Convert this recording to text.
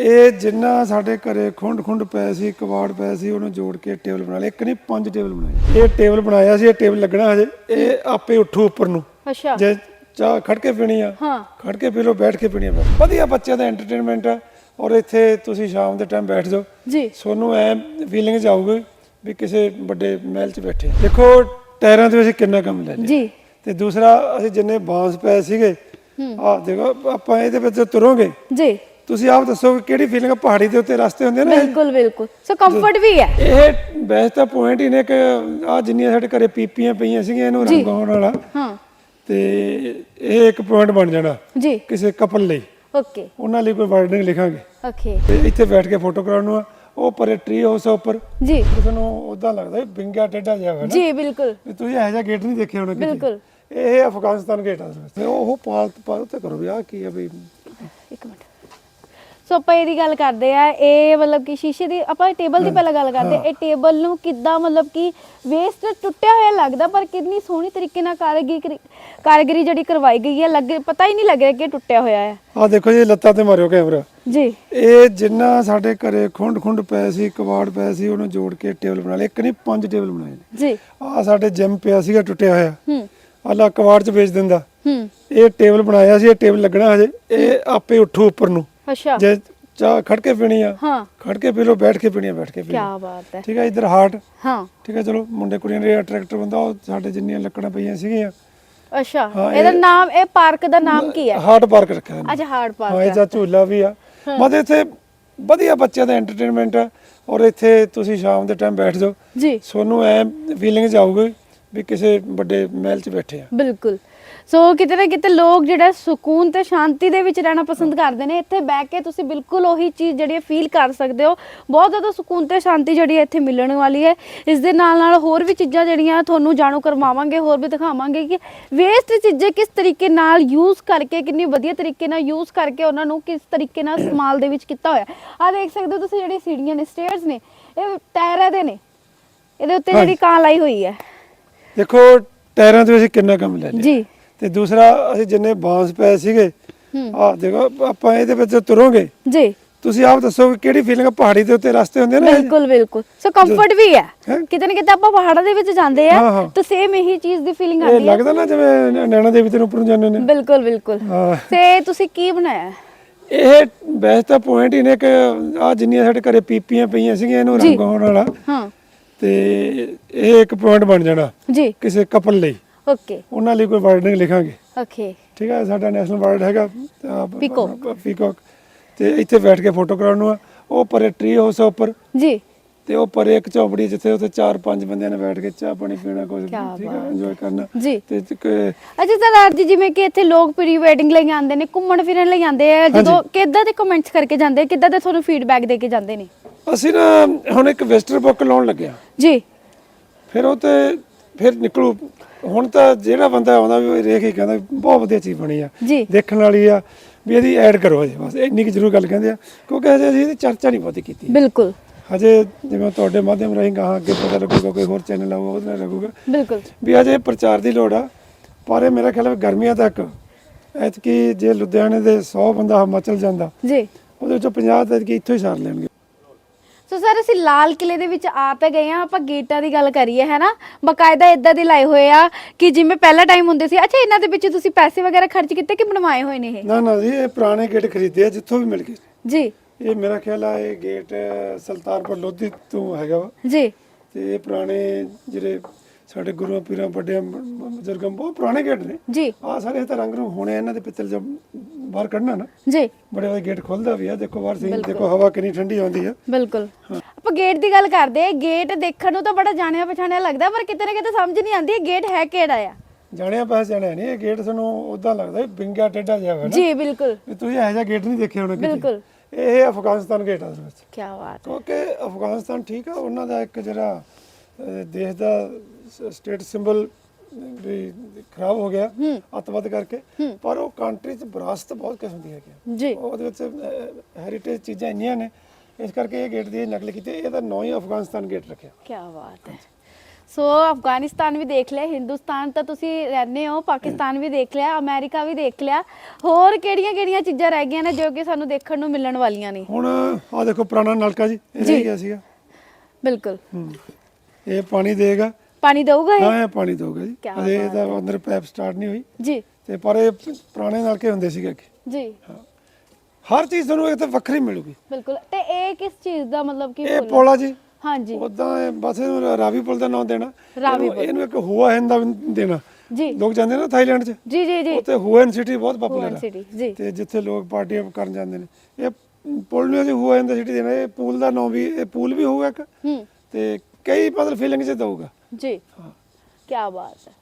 ਇਹ ਜਿੰਨਾ ਸਾਡੇ ਘਰੇ ਖੁੰਡ ਖੁੰਡ ਪਏ ਸੀ ਕਬਾੜ ਪਏ ਸੀ ਉਹਨੂੰ ਜੋੜ ਕੇ ਟੇਬਲ ਬਣਾ ਲਿਆ ਇੱਕ ਨਹੀਂ ਪੰਜ ਟੇਬਲ ਬਣਾਏ। ਇਹ ਟੇਬਲ ਬਣਾਇਆ ਸੀ ਇਹ ਟੇਬਲ ਲੱਗਣਾ ਹਜੇ। ਇਹ ਆਪੇ ਉੱਠੂ ਉੱਪਰ ਨੂੰ। ਅੱਛਾ। ਜੇ ਚਾਹ ਖੜ ਕੇ ਪੀਣੀ ਆ ਹਾਂ। ਖੜ ਕੇ ਪੀ ਲਓ ਬੈਠ ਕੇ ਪੀਣੀ ਆ। ਬਸ। ਵਧੀਆ ਬੱਚਿਆਂ ਦਾ ਐਂਟਰਟੇਨਮੈਂਟ ਆ। ਔਰ ਇੱਥੇ ਤੁਸੀਂ ਸ਼ਾਮ ਦੇ ਟਾਈਮ ਬੈਠ ਜਾਓ। ਜੀ। ਤੁਹਾਨੂੰ ਐ ਫੀਲਿੰਗ ਜਾਊਗੀ ਵੀ ਕਿਸੇ ਵੱਡੇ ਮਹਿਲ 'ਚ ਬੈਠੇ। ਆ। ਦੇਖੋ ਟਾਇਰਾਂ ਤੇ ਅਸੀਂ ਕਿੰਨਾ ਕੰਮ ਲੈ ਲਿਆ। ਜੀ। ਤੇ ਦੂਸਰਾ ਅਸੀਂ ਜਿੰਨੇ ਬਾਂਸ ਪਏ ਸੀਗੇ ਆਹ ਦੇਖੋ ਆਪਾਂ ਇਹਦੇ ਵਿੱਚ ਤੁਰੋਗੇ। ਜੀ। ਤੁਸੀਂ ਆਪ ਦੱਸੋ ਕਿ ਕਿਹੜੀ ਫੀਲਿੰਗ ਪਹਾੜੀ ਦੇ ਉੱਤੇ ਰਸਤੇ ਹੁੰਦੇ ਨੇ ਬਿਲਕੁਲ ਬਿਲਕੁਲ। ਸੋ ਕੰਫਰਟ ਵੀ ਹੈ। ਇਹ ਬੈਸਟ ਤਾਂ ਪੁਆਇੰਟ ਹੀ ਨੇ ਕਿ ਆ ਜਿੰਨੀਆਂ ਸਾਡੇ ਘਰੇ ਪੀਪੀਆਂ ਪਈਆਂ ਸੀਗੀਆਂ ਇਹਨੂੰ ਰੰਗ ਆਉਣ ਵਾਲਾ। ਹਾਂ। ਤੇ ਇਹ ਇੱਕ ਪੁਆਇੰਟ ਬਣ ਜਾਣਾ ਜੀ। ਕਿਸੇ ਕਪਲ ਲਈ। ਓਕੇ ਉਹਨਾਂ ਲਈ ਕੋਈ ਵਰਡਿੰਗ ਲਿਖਾਂਗੇ। ਓਕੇ ਤੇ ਇੱਥੇ ਬੈਠ ਕੇ ਫੋਟੋ ਕਰਾਉਣ। ਨੂੰ ਆ ਉਹ ਪਰੇ ਟਰੀ ਹਾਊਸ ਉੱਪਰ। ਜੀ। ਤੁਹਾਨੂੰ ਉਦਾਂ ਲੱਗਦਾ ਵੀ ਬਿੰਗਾ ਟੇਡਾ ਜਿਹਾ ਨਾ। ਜੀ ਬਿਲਕੁਲ। ਵੀ ਤੁਸੀਂ ਇਹੋ ਜਿਹਾ ਗੇਟ ਨਹੀਂ ਦੇਖਿਆ ਹੋਣਾ ਕਿਤੇ। ਬਿਲਕੁਲ। ਇਹ ਅਫਗਾਨਿਸਤਾਨ ਗੇਟ ਆ। ਤੇ ਉਹ ਪਾਲ ਪਾਲ ਤੇ ਕਰੋ ਵੀ ਆ ਕੀ ਆ ਵੀ ਇੱਕ ਮਿੰਟ। ਸੋ ਆਪਾਂ ਇਹਦੀ ਗੱਲ ਕਰਦੇ ਆ ਇਹ ਮਤਲਬ ਕਿ ਸ਼ੀਸ਼ੇ ਦੀ ਆਪਾਂ ਟੇਬਲ ਦੀ ਪਹਿਲਾਂ ਗੱਲ ਕਰਦੇ ਇਹ ਟੇਬਲ ਨੂੰ ਕਿੱਦਾਂ ਮਤਲਬ ਕਿ ਵੇਸਟ ਟੁੱਟਿਆ ਹੋਇਆ ਲੱਗਦਾ ਪਰ ਕਿੰਨੀ ਸੋਹਣੀ ਤਰੀਕੇ ਨਾਲ ਕਾਰੀਗਰੀ ਕਾਰੀਗਰੀ ਜਿਹੜੀ ਕਰਵਾਈ ਗਈ ਹੈ ਲੱਗ ਪਤਾ ਹੀ ਨਹੀਂ ਲੱਗ ਰਿਹਾ ਕਿ ਟੁੱਟਿਆ ਹੋਇਆ ਹੈ। ਆ ਦੇਖੋ ਜੀ ਲੱਤਾਂ ਤੇ ਮਾਰਿਓ ਕੈਮਰਾ। ਜੀ। ਇਹ ਜਿੰਨਾ ਸਾਡੇ ਘਰੇ ਖੁੰਡ ਖੁੰਡ ਪਏ ਸੀ ਕਬਾੜ ਪਏ ਸੀ ਉਹਨੂੰ ਜੋੜ ਕੇ ਟੇਬਲ ਬਣਾ ਲਿਆ ਇੱਕ ਨਹੀਂ ਪੰਜ ਟੇਬਲ ਬਣਾਏ ਨੇ। ਜੀ। ਆ ਸਾਡੇ ਜਿਮ ਪਿਆ ਸੀਗਾ ਟੁੱਟਿਆ ਹੋਇਆ। ਹੂੰ। ਆਲਾ ਕਬਾੜ 'ਚ ਵੇਚ ਦਿੰਦਾ। ਹੂੰ। ਇਹ ਟੇਬਲ ਬਣਾਇਆ ਸੀ ਇਹ ਟੇਬਲ ਲੱਗਣਾ ਹਜੇ। ਇਹ ਆਪੇ ਉੱਠੂ ਉੱਪਰ ਨੂੰ। ਅੱਛਾ। ਜੇ ਚਾਹ ਖੜ ਕੇ ਪੀਣੀ ਆ ਹਾਂ। ਖੜ ਕੇ ਪੀ ਲਓ ਬੈਠ ਕੇ ਪੀਣੀ ਆ ਬੈਠ ਕੇ ਪੀ ਕੀ ਲਓ ਬਾਤ ਹੈ। ਠੀਕ ਹੈ ਇਧਰ ਹਾਰਟ। ਹਾਂ। ਠੀਕ ਹੈ ਚਲੋ ਮੁੰਡੇ ਕੁੜੀਆਂ ਦੇ ਟਰੈਕਟਰ ਬੰਦਾ ਉਹ ਸਾਡੇ ਜਿੰਨੀਆਂ ਲੱਕੜਾਂ ਪਈਆਂ ਸੀਗੀਆਂ। ਅੱਛਾ ਹਾਂ, ਇਹਦਾ ਇਹ- ਨਾਮ ਇਹ ਪਾਰਕ ਦਾ ਨਾਮ ਕੀ ਹੈ? ਹਾਰਟ ਪਾਰਕ ਰੱਖਿਆ ਇਹਨੇ। ਅੱਛਾ ਹਾਰਡ ਹਾਂ ਪਾਰਕ। ਇਹਦਾ ਝੂਲਾ ਵੀ ਆ। ਇੱਥੇ ਵਧੀਆ ਬੱਚਿਆਂ ਦਾ ਐਂਟਰਟੇਨਮੈਂਟ ਆ ਔਰ ਇੱਥੇ ਤੁਸੀਂ ਸ਼ਾਮ ਦੇ ਟਾਈਮ ਬੈਠ ਜਾਓ। ਜੀ। ਤੁਹਾਨੂੰ ਐ ਫੀਲਿੰਗ ਜਾਊਗੀ ਵੀ ਕਿਸੇ ਵੱਡੇ ਮਹਿਲ 'ਚ ਬੈਠੇ ਆ। ਬਿਲਕੁਲ। ਸੋ ਕਿਤੇ ਨਾ ਕਿਤੇ ਲੋਕ ਜਿਹੜਾ ਸਕੂਨ ਤੇ ਸ਼ਾਂਤੀ ਦੇ ਵਿੱਚ ਰਹਿਣਾ ਪਸੰਦ ਕਰਦੇ ਨੇ। ਇੱਥੇ ਬਹਿ ਕੇ ਤੁਸੀਂ ਬਿਲਕੁਲ ਉਹੀ ਚੀਜ਼ ਜਿਹੜੀ ਫੀਲ ਕਰ ਸਕਦੇ ਹੋ। ਬਹੁਤ ਜ਼ਿਆਦਾ ਸਕੂਨ ਤੇ ਸ਼ਾਂਤੀ ਜਿਹੜੀ ਇੱਥੇ ਮਿਲਣ ਵਾਲੀ ਹੈ। ਇਸ ਦੇ ਨਾਲ ਨਾਲ ਹੋਰ ਵੀ ਚੀਜ਼ਾਂ ਜਿਹੜੀਆਂ ਤੁਹਾਨੂੰ ਜਾਣੂ ਕਰਵਾਵਾਂਗੇ ਹੋਰ ਵੀ ਦਿਖਾਵਾਂਗੇ ਕਿ ਵੇਸਟ ਚੀਜ਼ਾਂ ਕਿਸ ਤਰੀਕੇ ਨਾਲ ਯੂਜ਼ ਕਰਕੇ ਕਿੰਨੀ ਵਧੀਆ ਤਰੀਕੇ ਨਾਲ ਯੂਜ਼ ਕਰਕੇ ਉਹਨਾਂ ਨੂੰ ਕਿਸ ਤਰੀਕੇ ਨਾਲ ਇਸਤੇਮਾਲ ਦੇ ਵਿੱਚ ਕੀਤਾ ਹੋਇਆ। ਆ ਦੇਖ ਸਕਦੇ ਹੋ ਤੁਸੀਂ ਜਿਹੜੀ ਸੀੜੀਆਂ ਨੇ ਸਟੇਅਰਸ ਨੇ ਇਹ ਟਾਇਰਾਂ ਦੇ ਨੇ। ਇਹਦੇ ਉੱਤੇ ਜਿਹੜੀ ਕਾਂ ਲਾਈ ਹੋਈ ਹੈ। ਦੇਖੋ ਟਾਇਰਾਂ ਤੇ ਅਸੀਂ ਕਿੰਨਾ ਕੰਮ ਲੈ ਲਿਆ। ਜੀ। ਤੇ ਦੂਸਰਾ ਅਸੀਂ ਜਿੰਨੇ ਬਾਂਸ ਪਏ ਸੀਗੇ ਆਹ ਦੇਖੋ ਆਪਾਂ ਇਹਦੇ ਵਿੱਚ ਤੁਰੋਗੇ। ਜੀ। ਤੁਸੀਂ ਆਪ ਦੱਸੋ ਕਿ ਕਿਹੜੀ ਫੀਲਿੰਗ ਪਹਾੜੀ ਦੇ ਉੱਤੇ ਰਸਤੇ ਹੁੰਦੇ ਨੇ ਬਿਲਕੁਲ ਬਿਲਕੁਲ। ਸੋ ਕੰਫਰਟ ਵੀ ਹੈ? ਕਿਤੇ ਨਾ ਕਿਤੇ ਆਪਾਂ ਪਹਾੜਾਂ ਦੇ ਵਿੱਚ ਜਾਂਦੇ ਆ। ਤਾਂ ਸੇਮ ਇਹੀ ਚੀਜ਼ ਦੀ ਫੀਲਿੰਗ ਆਉਂਦੀ ਹੈ ਲੱਗਦਾ ਨਾ ਜਿਵੇਂ ਨੈਣਾ ਦੇਵੀ ਤੇ ਉੱਪਰ ਨੂੰ ਜਾਂਦੇ ਨੇ। ਬਿਲਕੁਲ ਬਿਲਕੁਲ। ਤੇ ਤੁਸੀਂ ਕੀ ਬਣਾਇਆ? ਇਹ ਬੈਸਟ ਤਾਂ ਪੁਆਇੰਟ ਹੀ ਨੇ ਕਿ ਆ ਜਿੰਨੀਆਂ ਸਾਡੇ ਘਰੇ ਪੀਪੀਆਂ ਪਈਆਂ ਸੀਗੀਆਂ ਇਹਨੂੰ ਰੰਗ ਆਉਣ ਵਾਲਾ। ਹਾਂ। ਤੇ ਇਹ ਇੱਕ ਪੁਆਇੰਟ ਬਣ ਜਾਣਾ ਜੀ। ਕਿਸੇ ਕਪਲ ਲਈ। ਓਕੇ ਉਹਨਾਂ ਲਈ ਕੋਈ ਵਰਡਿੰਗ ਲਿਖਾਂਗੇ। ਓਕੇ ਠੀਕ ਹੈ ਸਾਡਾ ਨੈਸ਼ਨਲ ਵਰਡ ਹੈਗਾ Peacock। ਪੀਕੌਕ ਤੇ ਇੱਥੇ ਬੈਠ ਕੇ ਫੋਟੋ ਕਰਾਉਣ ਨੂੰ ਆ। ਉਹ ਪਰੇ ਟਰੀ ਹਾਊਸ ਉੱਪਰ। ਜੀ। ਤੇ ਉਹ ਪਰੇ ਇੱਕ ਚੌਪੜੀ ਜਿੱਥੇ ਉੱਥੇ ਚਾਰ ਪੰਜ ਬੰਦਿਆਂ ਨੇ ਬੈਠ ਕੇ ਚਾਹ ਪਾਣੀ ਪੀਣਾ ਕੁਝ ਠੀਕ ਹੈ। ਇੰਜੋਏ ਕਰਨਾ। ਜੀ। ਤੇ ਅੱਛਾ ਸਰਦਾਰ ਜੀ ਜਿਵੇਂ ਕਿ ਇੱਥੇ ਲੋਕ ਪ੍ਰੀ ਵੈਡਿੰਗ ਲਈ ਆਉਂਦੇ ਨੇ ਘੁੰਮਣ ਫਿਰਨ ਲਈ ਆਉਂਦੇ ਆ ਜਦੋਂ ਕਿੱਦਾਂ ਦੇ ਕਮੈਂਟਸ ਕਰਕੇ ਜਾਂਦੇ ਆ ਕਿੱਦਾਂ ਦੇ ਤੁਹਾਨੂੰ ਫੀਡਬੈਕ ਦੇ ਕੇ ਜਾਂਦੇ ਨੇ? ਅਸੀਂ ਨਾ ਹੁਣ ਇੱਕ ਵਿਜ਼ਟਰ ਬੁੱਕ ਲਾਉਣ ਲੱਗਿਆ ਜੀ। ਫਿਰ ਉਹ ਤੇ ਫਿਰ ਨਿਕਲੂ ਹੁਣ ਤਾਂ ਜਿਹੜਾ ਬੰਦਾ ਆਉਂਦਾ ਵੀ ਦੇਖ ਕੇ ਕਹਿੰਦਾ ਵੀ ਬਹੁਤ ਵਧੀਆ ਚੀਜ਼ ਬਣੀ ਆ। ਜੀ। ਦੇਖਣ ਵਾਲੀ ਆ ਵੀ ਇਹਦੀ ਐਡ ਕਰੋ ਜੀ ਬਸ ਇੰਨੀ ਕਿ ਜ਼ਰੂਰ ਗੱਲ ਕਹਿੰਦੇ ਆ ਕਿਉਂਕਿ ਹਜੇ ਅਸੀਂ ਇਹਦੀ ਚਰਚਾ ਨਹੀਂ ਬਹੁਤੀ ਕੀਤੀ। ਬਿਲਕੁਲ। ਹਜੇ ਜਿਵੇਂ ਤੁਹਾਡੇ ਮਾਧਿਅਮ ਰਾਹੀਂ ਗਾਹਾਂ ਅੱਗੇ ਪਤਾ ਲੱਗੂਗਾ ਕੋਈ ਹੋਰ ਚੈਨਲ ਆਊਗਾ ਉਹਦੇ ਨਾਲ ਲੱਗੂਗਾ। ਬਿਲਕੁਲ। ਵੀ ਅਜੇ ਪ੍ਰਚਾਰ ਦੀ ਲੋੜ ਆ ਪਰ ਇਹ ਮੇਰਾ ਖਿਆਲ ਹੈ ਗਰਮੀਆਂ ਤੱਕ ਐਤਕੀ ਜੇ ਲੁਧਿਆਣੇ ਦੇ 100 ਬੰਦਾ ਹਿਮਾਚਲ ਜਾਂਦਾ ਜੀ। ਉਹਦੇ ਵਿੱਚੋਂ 50 ਤਾਂ ਐਤਕੀ ਇੱਥੋਂ ਹੀ ਸਾਰ ਲੈਣਗੇ। ਸੋ ਸਰ ਅਸੀਂ ਲਾਲ ਕਿਲੇ ਦੇ ਵਿੱਚ ਆ ਤਾਂ ਗਏ ਆ ਆਪਾਂ ਗੇਟਾਂ ਦੀ ਗੱਲ ਕਰੀਏ ਹੈ ਨਾ? ਬਕਾਇਦਾ ਇਦਾਂ ਦੇ ਲਾਏ ਹੋਏ ਆ ਕਿ ਜਿਵੇਂ ਪਹਿਲਾ ਟਾਈਮ ਹੁੰਦੇ ਸੀ। ਅੱਛਾ ਇਹਨਾਂ ਦੇ ਵਿੱਚ ਤੁਸੀਂ ਪੈਸੇ ਵਗੈਰਾ ਖਰਚ ਕੀਤੇ ਕਿ ਬਣਵਾਏ ਹੋਏ ਨੇ ਇਹ? ਨਾ ਨਾ ਜੀ ਇਹ ਪੁਰਾਣੇ ਗੇਟ ਖਰੀਦੇ ਆ ਜਿੱਥੋਂ ਵੀ ਮਿਲ ਗਏ ਜੀ। ਇਹ ਮੇਰਾ ਖਿਆਲ ਆ ਇਹ ਗੇਟ ਸੁਲਤਾਨਪੁਰ ਲੋਧੀ ਤੋਂ ਹੈਗਾ ਵਾ। ਜੀ। ਤੇ ਇਹ ਪੁਰਾਣੇ ਜਿਹੜੇ ਸਾਡੇ ਗੁਰੂਆਂ ਪੀਰਾਂ ਵੱਡਿਆਂ ਬਜ਼ੁਰਗਾਂ ਬਹੁਤ ਪੁਰਾਣੇ ਗੇਟ ਨੇ। ਜੀ। ਆ ਸਾਰੇ ਇਹ ਤਾਂ ਰੰਗ ਨੂੰ ਹੋਣੇ ਆ, ਇਹਨਾਂ ਦੇ ਪਿੱਤਲ ਜਦ ਬਾਹਰ ਕੱਢਣਾ ਨਾ। ਜੀ। ਬੜੇ ਬੜੇ ਗੇਟ ਖੁੱਲਦਾ ਵੀ ਆ ਦੇਖੋ ਬਾਹਰ ਸੀ ਦੇਖੋ ਹਵਾ ਕਿੰਨੀ ਠੰਡੀ ਆਉਂਦੀ ਆ। ਬਿਲਕੁਲ। ਆਪਾਂ ਗੇਟ ਦੀ ਗੱਲ ਕਰਦੇ ਆ ਗੇਟ ਦੇਖਣ ਨੂੰ ਤਾਂ ਬੜਾ ਜਾਣਿਆ ਪਛਾਣਿਆ ਲੱਗਦਾ ਪਰ ਕਿਤੇ ਨਾ ਕਿਤੇ ਸਮਝ ਨਹੀਂ ਆਉਂਦੀ ਇਹ ਗੇਟ ਹੈ ਕਿਹੜਾ ਆ। ਜਾਣਿਆ ਪਹਿਚਾਣਿਆ ਨਹੀਂ ਇਹ ਗੇਟ ਤੁਹਾਨੂੰ ਉਦਾਂ ਲੱਗਦਾ ਵੀ ਬਿੰਗਾ ਟੇਢਾ ਜਿਹਾ ਨਾ। ਜੀ ਬਿਲਕੁਲ। ਵੀ ਤੁਸੀਂ ਇਹੋ ਜਿਹਾ ਗੇਟ ਨਹੀਂ ਦੇਖਿਆ ਹੋਣਾ ਕਿਤੇ। ਬਿਲਕੁਲ। ਇਹ ਅਫਗਾਨਿਸਤਾਨ ਗੇਟ ਆ ਅਸਲ ਵਿੱਚ। ਕੀ ਬਾਤ ਹੈ। ਕਿਉਂਕਿ ਅਫਗਾਨਿਸਤਾਨ ਠੀਕ ਆ ਉਹਨਾਂ ਦਾ ਇੱਕ ਜਿਹੜਾ ਅਹ, ਦੇਸ਼ ਦਾ ਸਟੇਟ ਸਿੰਬਲ ਵੀ ਖਰਾਬ ਹੋ ਗਿਆ ਅੱਤਵਾਦ ਕਰਕੇ। ਪਰ ਉਹ ਕੰਟਰੀ 'ਚ ਵਿਰਾਸਤ ਬਹੁਤ ਕਿਸਮ ਦੀ ਹੈਗੀ। ਜੀ। ਉਹਦੇ ਵਿੱਚ ਹੈਰੀਟੇਜ ਚੀਜ਼ਾਂ ਇੰਨੀਆਂ ਨੇ ਇਸ ਕਰਕੇ ਇਹ ਗੇਟ ਦੀ ਨਕਲ ਕੀਤੀ ਇਹਦਾ ਨਾਂ ਹੀ ਅਫਗਾਨਿਸਤਾਨ ਗੇਟ ਰੱਖਿਆ। ਕੀ ਬਾਤ ਹੈ। ਸੋ ਅਫਗਾਨਿਸਤਾਨ ਵੀ ਦੇਖ ਲਿਆ ਹਿੰਦੁਸਤਾਨ ਤਾਂ ਤੁਸੀਂ ਰਹਿੰਦੇ ਹੋ ਪਾਕਿਸਤਾਨ ਵੀ ਦੇਖ ਲਿਆ ਅਮਰੀਕਾ ਵੀ ਦੇਖ ਲਿਆ। ਹੋਰ ਕਿਹੜੀਆਂ ਕਿਹੜੀਆਂ ਚੀਜ਼ਾਂ ਰਹਿ ਗਈਆਂ ਨੇ ਜੋ ਕਿ ਸਾਨੂੰ ਦੇਖਣ ਨੂੰ ਮਿਲਣ ਵਾਲੀਆਂ ਨੇ? ਹੁਣ ਆ ਦੇਖੋ ਪੁਰਾਣਾ ਨਲਕਾ ਜੀ ਇਹ। ਰਹਿ ਗਿਆ ਸੀਗਾ। ਬਿਲਕੁਲ। ਇਹ ਪਾਣੀ ਦੇਗਾ ਪਾਣੀ ਦਊਗਾ ਇਹ? ਹਾਂ ਇਹ ਪਾਣੀ ਦਊਗਾ ਜੀ। ਕਿਆ ਅਜੇ ਇਹਦਾ ਅੰਦਰ ਪਾਈਪ ਸਟਾਰਟ ਨਹੀਂ ਹੋਈ। ਜੀ। ਤੇ ਪਰ ਇਹ ਪੁਰਾਣੇ ਨਲਕੇ ਹੁੰਦੇ ਸੀਗੇ ਅੱਗੇ। ਜੀ। ਹਰ ਚੀਜ਼ ਤੁਹਾਨੂੰ ਇੱਥੇ ਵੱਖਰੀ ਮਿਲੂਗੀ। ਬਿਲਕੁਲ। ਤੇ ਇਹ ਕਿਸ ਚੀਜ਼ ਦਾ ਮਤਲਬ ਕਿ ਇਹ? ਪੋਲਾ ਜੀ। ਹਾਂਜੀ। ਉਦਾਂ ਬਸ ਇਹਨੂੰ ਰਾਵੀ ਪੁਲ ਦਾ ਨਾਮ ਦੇਣਾ। ਰਾਵੀ ਪੁਲ। ਇਹਨੂੰ ਇੱਕ ਹੁਆ ਹੈਨ ਦਾ ਦੇਣਾ। ਜੀ। ਲੋਕ ਜਾਂਦੇ ਨੇ ਨਾ ਥਾਈਲੈਂਡ 'ਚ। ਜੀ ਜੀ ਜੀ। ਉੱਥੇ ਹੁਐਨ ਸਿਟੀ ਬਹੁਤ ਪਪੂਲਰ ਹੈ ਸਿਟੀ ਜੀ। ਤੇ ਜਿੱਥੇ ਲੋਕ ਪਾਰਟੀਆਂ ਕਰਨ ਜਾਂਦੇ ਨੇ। ਇਹ ਪੁਲ ਨੂੰ ਅਸੀਂ ਹੁਐਨ ਦਾ ਸਿਟੀ ਦੇਣਾ। ਇਹ ਪੂਲ ਦਾ ਨਾਮ ਵੀ ਇਹ ਪੂਲ ਵੀ ਹੋਊਗਾ ਇੱਕ। ਹੂੰ। ਤੇ ਕਈ ਮਤਲਬ ਫੀਲਿੰਗ 'ਚ ਦਊਗਾ। ਜੀ ਕੀ ਬਾਤ ਹੈ